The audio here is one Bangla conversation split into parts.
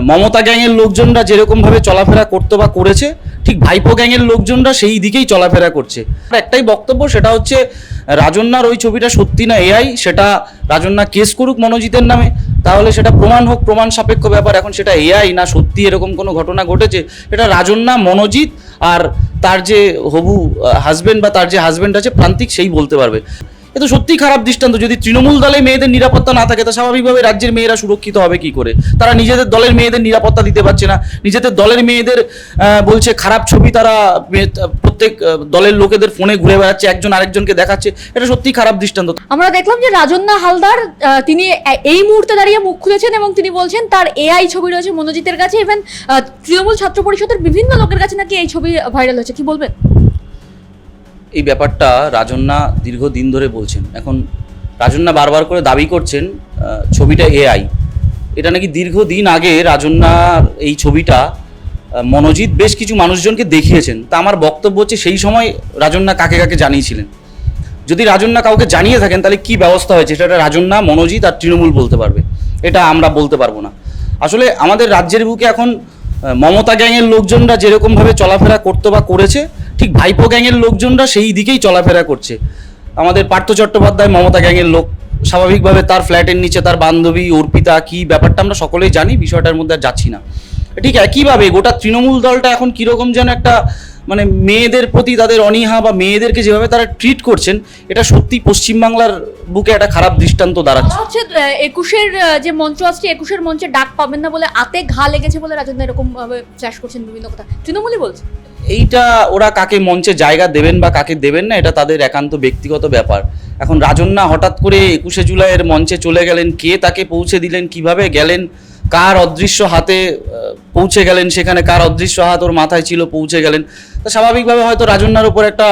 মমতা গ্যাংয়ের লোকজনরা যেরকম ভাবে চলাফেরা করতো বা করেছে, ঠিক ভাইপো গ্যাংয়ের লোকজনরা সেই দিকেই চলাফেরা করছে। একটাই বক্তব্য, সেটা হচ্ছে, রাজন্যার ওই ছবিটা সত্যি না এআই, সেটা রাজন্যা কেস করুক মনোজিতের নামে, তাহলে সেটা প্রমাণ হোক, প্রমাণ সাপেক্ষ ব্যাপার, এখন সেটা এআই না সত্যি এরকম কোনো ঘটনা ঘটেছে এটা রাজন্যা, মনোজিৎ আর তার যে হবু হাজবেন্ড বা তার যে হাজবেন্ড আছে, প্রান্তিক সেই বলতে পারবে। এ তো সত্যিই খারাপ দৃষ্টান্ত। যদি তৃণমূল দলে মেয়েদের নিরাপত্তা না থাকে, তা স্বাভাবিকভাবে রাজ্যের মেয়েরা সুরক্ষিত হবে কি করে? তারা নিজেদের দলের মেয়েদের নিরাপত্তা দিতে পারছে না। নিজেদের দলের মেয়েদের বলছে খারাপ ছবি তারা প্রত্যেক দলের লোকেদের ফোনে ঘুরে বেড়াচ্ছে, একজন আরেকজনকে দেখাচ্ছে। এটা সত্যিই খারাপ দৃষ্টান্ত। আমরা দেখলাম যে রাজন্না হালদার তিনি এই মুহূর্তে দাঁড়িয়ে মুখ খুলেছেন এবং তিনি বলছেন তার এআই ছবি রয়েছে মনোজিতের কাছে। ইভেন তৃণমূল ছাত্র পরিষদের বিভিন্ন লোকের কাছে নাকি এই ছবি ভাইরাল হয়েছে। কি বলবেন? এই ব্যাপারটা রাজন্যা দীর্ঘদিন ধরে বলছেন। এখন রাজন্যা বারবার করে দাবি করছেন ছবিটা এআই এটা নাকি দীর্ঘদিন আগে রাজন্যার এই ছবিটা মনোজিৎ বেশ কিছু মানুষজনকে দেখিয়েছেন। তা আমার বক্তব্য হচ্ছে সেই সময় রাজন্যা কাকে কাকে জানিয়েছিলেন। যদি রাজন্যা কাউকে জানিয়ে থাকেন, তাহলে কি ব্যবস্থা হয়েছে? সেটা রাজন্যা, মনোজিৎ আর তৃণমূল বলতে পারবে। এটা আমরা বলতে পারব না। আসলে আমাদের রাজ্যের বুকে এখন মমতা গ্যাংয়ের লোকজনরা যেরকমভাবে চলাফেরা করতো বা করেছে ঠিক ভাইপো গ্যাংয়ের লোকজনরা সেই দিকেই চলাফেরা করছে। আমাদের পার্থ চট্টোপাধ্যায়, মমতা গ্যাংয়ের লোক স্বাভাবিকভাবে তার ফ্ল্যাটের নিচে তার বান্ধবী, অর্পিতা, কি ব্যাপারটা আমরা সকলেই জানি, বিষয়টার মধ্যে আর যাচ্ছি না। ঠিক একইভাবে গোটা তৃণমূল দলটা এখন কীরকম যেন একটা মানে মেয়েদের প্রতি তাদের অনীহা বা মেয়েদেরকে যেভাবে তারা ট্রিট করছেন, এটা সত্যি পশ্চিমবাংলার বুকে একটা খারাপ দৃষ্টান্ত দাঁড়াচ্ছে। হচ্ছে একুশের যে মঞ্চ আসছে, একুশের মঞ্চে ডাক পাবেন না বলে আতে ঘা লেগেছে বলে রাজন্না এরকম ভাবে চাষ করছেন বিভিন্ন কথা। তৃণমূলই বলছে। এইটা ওরা কাকে মঞ্চে জায়গা দেবেন বা কাকে দেবেন না, এটা তাদের একান্ত ব্যক্তিগত ব্যাপার। এখন রাজন্যা হঠাৎ করে একুশে জুলাইয়ের মঞ্চে চলে গেলেন, কে তাকে পৌঁছে দিলেন, কীভাবে গেলেন, কার অদৃশ্য হাতে পৌঁছে গেলেন সেখানে, কার অদৃশ্য হাত ওর মাথায় ছিল, পৌঁছে গেলেন। তা স্বাভাবিকভাবে হয়তো রাজন্যার উপর একটা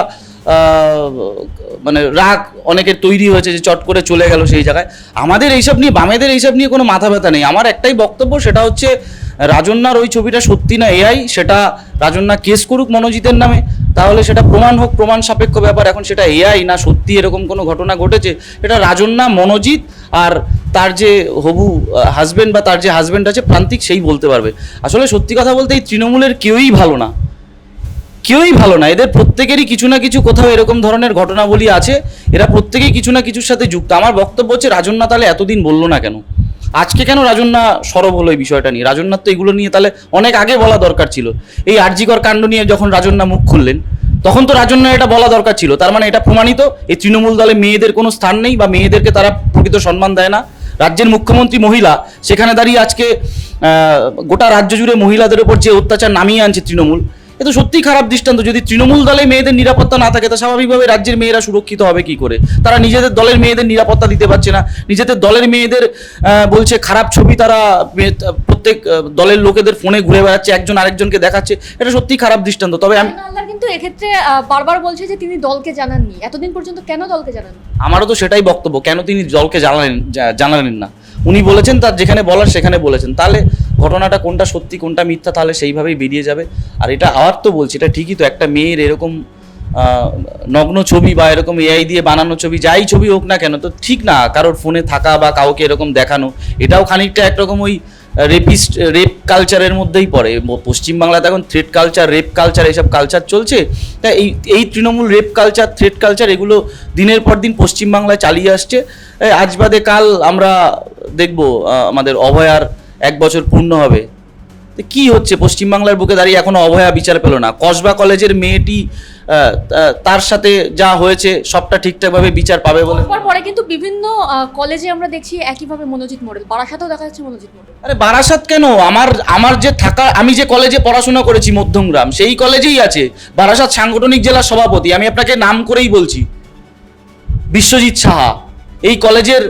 মানে রাগ অনেকের তৈরি হয়েছে যে চট করে চলে গেল সেই জায়গায়। আমাদের এইসব নিয়ে, বামেদের এইসব নিয়ে কোনো মাথা ব্যথা নেই। আমার একটাই বক্তব্য, সেটা হচ্ছে রাজন্যার ওই ছবিটা সত্যি না এআই? সেটা রাজন্যা কেস করুক মনোজিতের নামে, তাহলে সেটা প্রমাণ হোক, প্রমাণ সাপেক্ষ ব্যাপার। এখন সেটা এআই না সত্যি এরকম কোনো ঘটনা ঘটেছে? এটা রাজন্যা, মনোজিৎ আর তার যে হবু হাজবেন্ড বা তার যে হাজবেন্ড আছে, প্রান্তিক সেই বলতে পারবে। আসলে সত্যি কথা বলতে এই তৃণমূলের কেউই ভালো না। কেউই ভালো না। এদের প্রত্যেকেরই কিছু না কিছু কোথাও এরকম ধরনের ঘটনাবলী আছে। এরা প্রত্যেকেই কিছু না কিছুর সাথে যুক্ত। আমার বক্তব্য হচ্ছে, রাজন্যা তাহলে এতদিন বলল না কেন? আজকে কেন রাজন্যা সরব হলো এই বিষয়টা নিয়ে? রাজন্যার তো এগুলো নিয়ে তাহলে অনেক আগে বলা দরকার ছিল। এই আরজিকর কাণ্ড নিয়ে যখন রাজন্যা মুখ খুললেন, তখন তো রাজন্যা এটা বলা দরকার ছিল। তার মানে এটা প্রমাণিত, এই তৃণমূল দলে মেয়েদের কোনো স্থান নেই বা মেয়েদেরকে তারা প্রকৃত সম্মান দেয় না। রাজ্যের মুখ্যমন্ত্রী মহিলা, সেখানে দাঁড়িয়ে আজকে গোটা রাজ্য জুড়ে মহিলাদের উপর যে অত্যাচার নামিয়ে আনছে তৃণমূল এ তো সত্যিই খারাপ দৃষ্টান্ত। যদি তৃণমূল দলে মেয়েদের নিরাপত্তা না থাকে তা স্বাভাবিকভাবে রাজ্যের মেয়েরা সুরক্ষিত হবে কি করে? তারা নিজেদের দলের মেয়েদের নিরাপত্তা দিতে পারছে না। নিজেদের দলের মেয়েদের বলছে খারাপ ছবি তারা প্রত্যেক দলের লোকেদের ফোনে ঘুরে বেড়াচ্ছে একজন আরেকজনকে দেখাচ্ছে। এটা সত্যিই খারাপ দৃষ্টান্ত। তবে আমি কিন্তু এক্ষেত্রে বারবার বলছে যে তিনি দলকে জানাননি। এতদিন পর্যন্ত কেন দলকে জানান আমারও তো সেটাই বক্তব্য। কেন তিনি দলকে জানালেন জানালেন না? উনি বলেছেন, তার যেখানে বলার সেখানে বলেছেন। তাহলে ঘটনাটা কোনটা সত্যি, কোনটা মিথ্যা, তাহলে সেইভাবেই বেরিয়ে যাবে। আর এটা আবার তো বলছি, এটা ঠিকই তো, একটা মেয়ের এরকম নগ্ন ছবি বা এরকম এআই দিয়ে বানানো ছবি, যাই ছবি হোক না কেন, তো ঠিক না, কারোর ফোনে থাকা বা কাউকে এরকম দেখানো, এটাও খানিকটা একরকম ওই রেপিস্ট রেপ কালচারের মধ্যেই পড়ে। পশ্চিমবাংলাতে এখন থ্রেড কালচার রেপ কালচার এইসব কালচার চলছে। তা এই এই Trinamool rape culture threat culture এগুলো দিনের পর দিন পশ্চিমবাংলায় চালিয়ে আসছে। আজ বাদে কাল আমরা দেখব আমাদের অভয়ার এক বছর পূর্ণ হবে। তো কি হচ্ছে? পশ্চিমবাংলার বুকে দাঁড়িয়ে এখনও অভয়া বিচার পেল না। কসবা কলেজের মেয়েটি তার সাথে যা হয়েছে সবটা ঠিকঠাকভাবে বিচার পাবে বলে পরে কিন্তু বিভিন্ন কলেজে আমরা দেখছি একইভাবে মনোজিৎ মডেল। বারাসাতেও দেখা যাচ্ছে মনোজিৎ মডেল। আরে বারাসাত কেন? আমার আমার যে থাকা আমি যে কলেজে পড়াশোনা করেছি মধ্যমগ্রাম সেই কলেজেই আছে। বারাসাত সাংগঠনিক জেলার সভাপতি আমি আপনাকে নাম করেই বলছি। বিশ্বজিৎ সাহা। এই কলেজের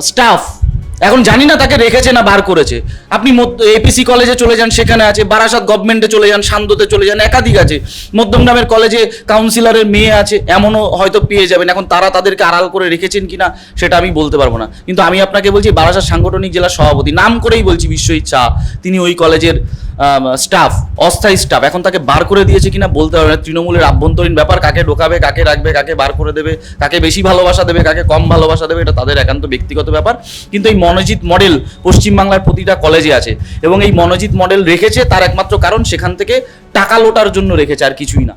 স্টাফ এখন জানি না তাকে রেখেছে না বার করেছে। আপনি এপিসি কলেজে চলে যান, সেখানে আছে, বারাসাত গভর্নমেন্টে চলে যান শান্ততে চলে যান, একাধিক আছে। মধ্যম মধ্যমগ্রামের কলেজে কাউন্সিলরের মেয়ে আছে, এমনও হয়তো পেয়ে যাবেন। এখন তারা তাদেরকে আড়াল করে রেখেছেন কিনা, সেটা আমি বলতে পারব না। কিন্তু আমি আপনাকে বলছি, বারাসাত সাংগঠনিক জেলার সভাপতি, নাম করেই বলছি বিশ্বজিৎ শাহ, তিনি ওই কলেজের স্টাফ অস্থায়ী স্টাফ এখন তাকে বার করে দিয়েছে কিনা বলতে হবে না। তৃণমূলের আভ্যন্তরীণ ব্যাপার, কাকে ঢোকাবে, কাকে রাখবে, কাকে বার করে দেবে, কাকে বেশি ভালোবাসা দেবে, কাকে কম ভালোবাসা দেবে, এটা তাদের একান্ত ব্যক্তিগত ব্যাপার। কিন্তু এই মনোজিৎ মডেল পশ্চিমবাংলার প্রতিটা কলেজে আছে। এবং এই মনোজিৎ মডেল রেখেছে তার একমাত্র কারণ সেখান থেকে টাকা লোটার জন্য রেখেছে আর কিছুই না।